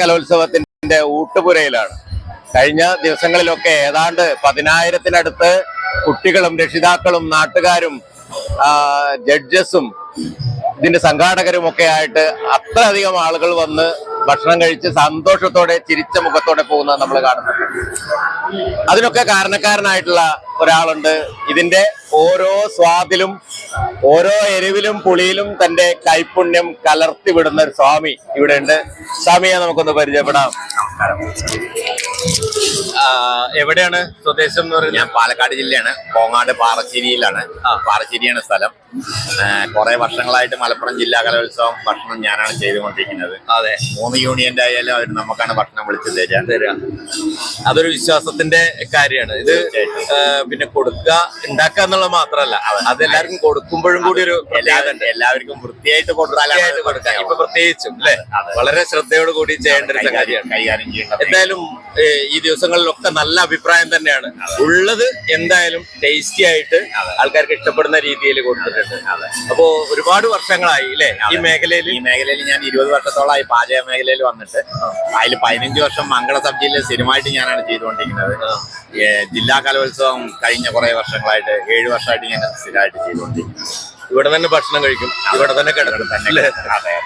കലോത്സവത്തിന്റെ ഊട്ടുപുരയിലാണ്. കഴിഞ്ഞ ദിവസങ്ങളിലൊക്കെ ഏതാണ്ട് പതിനായിരത്തിനടുത്ത് കുട്ടികളും രക്ഷിതാക്കളും നാട്ടുകാരും ജഡ്ജസും ഇതിന്റെ സംഘാടകരും ഒക്കെ ആയിട്ട് അത്രയധികം ആളുകൾ വന്ന് ഭക്ഷണം കഴിച്ച് സന്തോഷത്തോടെ ചിരിച്ച മുഖത്തോടെ പോകുന്നത് നമ്മൾ കാണുന്നുണ്ട് അതിനൊക്കെ കാരണക്കാരനായിട്ടുള്ള ഒരാളുണ്ട്. ഇതിന്റെ ഓരോ സ്വാദിലും ഓരോ എരിവിലും പുളിയിലും തന്റെ കൈപുണ്യം കലർത്തി വിടുന്ന ഒരു സ്വാമി ഇവിടെ ഉണ്ട് സ്വാമിയെ നമുക്കൊന്ന് പരിചയപ്പെടാം. നമസ്കാരം എവിടെയാണ് സ്വദേശം എന്ന് പറയുന്നത്? ഞാൻ പാലക്കാട് ജില്ലയാണ്. കോങ്ങാട് പാറശ്ശേരിയിലാണ്. പാറശ്ശേരിയാണ് സ്ഥലം. കുറെ വർഷങ്ങളായിട്ട് മലപ്പുറം ജില്ലാ കലോത്സവം ഭക്ഷണം ഞാനാണ് ചെയ്തുകൊണ്ടിരിക്കുന്നത്. അതെ. മൂന്ന് യൂണിയന്റെ ആയാലും അവർ നമുക്കാണ് ഭക്ഷണം വിളിച്ചു തരിക. അതൊരു വിശ്വാസത്തിന്റെ കാര്യമാണ്. ഇത് പിന്നെ കൊടുക്കുക ഉണ്ടാക്കുക എന്നുള്ളത് മാത്രമല്ല. അത്. എല്ലാവർക്കും കൊടുക്കുമ്പോഴും കൂടി ഒരു എല്ലാവർക്കും വൃത്തിയായിട്ട് കൊടുക്കാനായിട്ട് കൊടുക്കാം കൊടുക്കുക. ഇപ്പൊ പ്രത്യേകിച്ചും അല്ലെ? വളരെ ശ്രദ്ധയോട് കൂടി ചെയ്യേണ്ട ഒരു കാര്യമാണ് എന്തായാലും ഈ ദിവസങ്ങളിലൊക്കെ നല്ല അഭിപ്രായം തന്നെയാണ്. ഉള്ളത് എന്തായാലും ടേസ്റ്റി ആയിട്ട് ആൾക്കാർക്ക് ഇഷ്ടപ്പെടുന്ന രീതിയിൽ കൊടുത്തിട്ടുണ്ട്. അപ്പോ ഒരുപാട് വർഷങ്ങളായി അല്ലെ ഈ മേഖലയിൽ ഈ മേഖലയിൽ ഞാൻ ഇരുപത് വർഷത്തോളമായി പാചക മേഖലയിൽ വന്നിട്ട് അതിൽ പതിനഞ്ച് വർഷം മംഗള സബ്ജിയിൽ സിനിമ സ്ഥിരമായിട്ട് ഞാനാണ് ചെയ്തുകൊണ്ടിരിക്കുന്നത്. ജില്ലാ കലോത്സവം കഴിഞ്ഞ കുറെ വർഷങ്ങളായിട്ട് ഏഴ് വർഷമായിട്ട് ഞാൻ സ്ഥിരമായിട്ട് ചെയ്തുകൊണ്ടിരിക്കുന്നത് ഇവിടെ തന്നെ ഭക്ഷണം കഴിക്കും. ഇവിടെ തന്നെ കിടക്കും. അല്ലേ?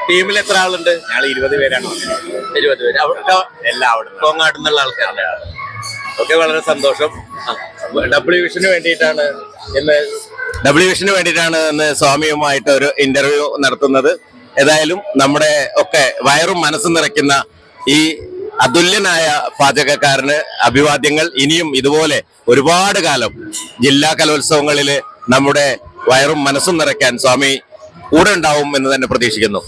ടീമിൽ എത്ര ആളുണ്ട്? ഞങ്ങൾ ഇരുപത് പേരാണ്. ഇരുപത് പേര്. അവിടെ എല്ലാം അവിടെ. കോങ്ങാട്ട് നിന്നുള്ള ആൾക്കാരല്ലേ ഒക്കെ വളരെ സന്തോഷം. ഡബ്ല്യു വിഷന് വേണ്ടിയിട്ടാണ് ഇന്ന് ഡബ്ല്യു വിഷന് വേണ്ടിയിട്ടാണ് ഇന്ന് സ്വാമിയുമായിട്ട് ഒരു ഇന്റർവ്യൂ നടത്തുന്നത്. ഏതായാലും നമ്മുടെ ഒക്കെ വയറും മനസ്സും നിറയ്ക്കുന്ന ഈ അതുല്യനായ പാചകക്കാരന് അഭിവാദ്യങ്ങൾ ഇനിയും ഇതുപോലെ ഒരുപാട് കാലം ജില്ലാ കലോത്സവങ്ങളിൽ നമ്മുടെ വയറും മനസ്സും നിറയ്ക്കാൻ സ്വാമി കൂടെ ഉണ്ടാവും എന്ന് തന്നെ പ്രതീക്ഷിക്കുന്നു.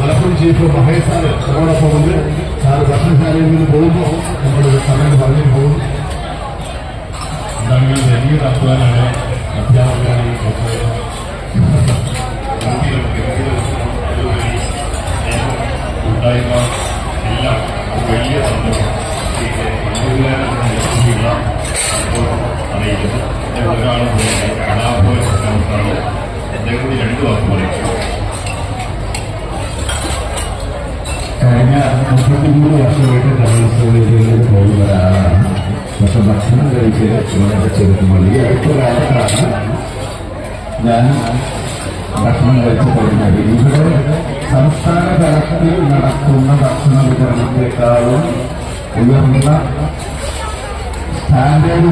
മലപ്പുറം ചീഫ് മഹേഷ് സാറ് നമ്മളോടൊപ്പം ഉണ്ട് സാറ് ഭക്ഷണശാലയിൽ നിന്ന് പോകുമ്പോൾ ഉണ്ടായ്മ എല്ലാം വലിയ സന്തോഷം അറിയിക്കുന്നു ഒരാളും കടാപോയ പ്രശ്നമാണ് എന്നെ കൂടി രണ്ടു വാക്ക് പറയും. മുപ്പത്തിമൂന്ന് വർഷമായിട്ട് കലോത്സവവേദികളിൽ പോകുന്ന ഒരാളാണ്. പക്ഷെ ഭക്ഷണം കഴിച്ച് വളരെ ചെറുക്കുമ്പോൾ ഈ കാലത്താണ് ഞാൻ ഭക്ഷണം കഴിച്ചു തുടങ്ങിയത് ഇവിടെ സംസ്ഥാന തലത്തിൽ നടക്കുന്ന ഭക്ഷണ വിതരണത്തെക്കാളും ഉയർന്ന സ്റ്റാൻഡേർഡ്